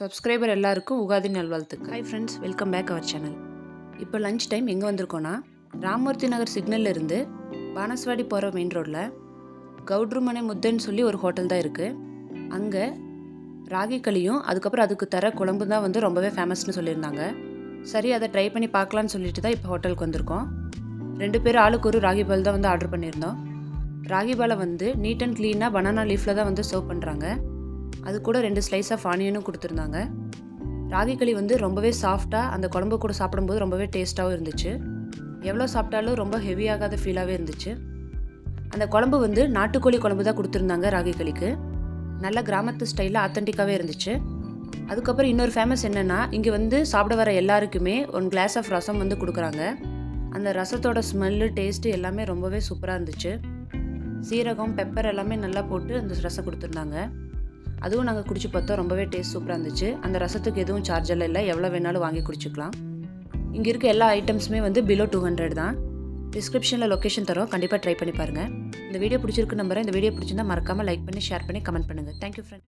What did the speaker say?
Subscriber எல்லாருக்கும் உகாதி நல்வாழ்த்துக்கள். Hi friends welcome back our channel இப்போ லஞ்ச் டைம் எங்கே வந்திருக்கோன்னா ராமூர்த்தி நகர் சிக்னல்ல இருந்து பானஸ்வாடி போகிற மெயின் ரோட்டில் கவுட்ருமனை முத்தன்னு சொல்லி ஒரு ஹோட்டல் தான் இருக்குது அங்கே ராகி களியும் அதுக்கப்புறம் அதுக்கு தர குழம்பு தான் வந்து ரொம்பவே ஃபேமஸ்னு சொல்லியிருந்தாங்க. சரி அதை ட்ரை பண்ணி பார்க்கலான்னு சொல்லிட்டு தான் இப்போ ஹோட்டலுக்கு வந்திருக்கோம். ரெண்டு பேரும் ஆளுக்கு ஒரு ராகி பால் தான் வந்து ஆர்டர் பண்ணியிருந்தோம். ராகி பாலை வந்து நீட் அண்ட் க்ளீனாக பனானா லீஃபில் தான் வந்து சர்வ் பண்ணுறாங்க அது கூட ரெண்டு ஸ்லைஸ் ஆஃப் ஆனியனும் கொடுத்துருந்தாங்க. ராகி களி வந்து ரொம்பவே சாஃப்டாக அந்த குழம்பு கூட சாப்பிடும்போது ரொம்பவே டேஸ்ட்டாகவும் இருந்துச்சு. எவ்வளோ சாப்பிட்டாலும் ரொம்ப ஹெவியாகாத ஃபீலாகவே இருந்துச்சு. அந்த குழம்பு வந்து நாட்டுக்கோழி குழம்பு தான் கொடுத்துருந்தாங்க ராகி களிக்கு. நல்ல கிராமத்து ஸ்டைலில் ஆத்தென்டிக்காகவே இருந்துச்சு. அதுக்கப்புறம் இன்னொரு ஃபேமஸ் என்னென்னா இங்கே வந்து சாப்பிட வர எல்லாருக்குமே ஒன் கிளாஸ் ஆஃப் ரசம் வந்து கொடுக்குறாங்க. அந்த ரசத்தோட ஸ்மெல்லு டேஸ்ட்டு எல்லாமே ரொம்பவே சூப்பராக இருந்துச்சு. சீரகம் பெப்பர் எல்லாமே நல்லா போட்டு அந்த ரசம் கொடுத்துருந்தாங்க. அதுவும் நாங்கள் குடிச்சு பார்த்தோம். ரொம்பவே டேஸ்ட் சூப்பராக இருந்துச்சு. அந்த ரசத்துக்கு எதுவும் சார்ஜ் எல்லாம் இல்லை. எவ்வளோ வேணாலும் வாங்கி குடிச்சிக்கலாம். இங்கே இருக்க எல்லா ஐட்டம்ஸுமே வந்து பிலோ டூ ஹண்ட்ரட் தான். டிஸ்கிரிப்ஷனில் லொக்கேஷன் தரோம். கண்டிப்பாக ட்ரை பண்ணி பாருங்கள் இந்த வீடியோ பிடிச்சிருக்கு நம்புறேன். இந்த வீடியோ பிடிச்சிருந்தா மறக்காமல் லைக் பண்ணி ஷேர் பண்ணி கமெண்ட் பண்ணுங்கள் தேங்க்யூ ஃப்ரெண்ட்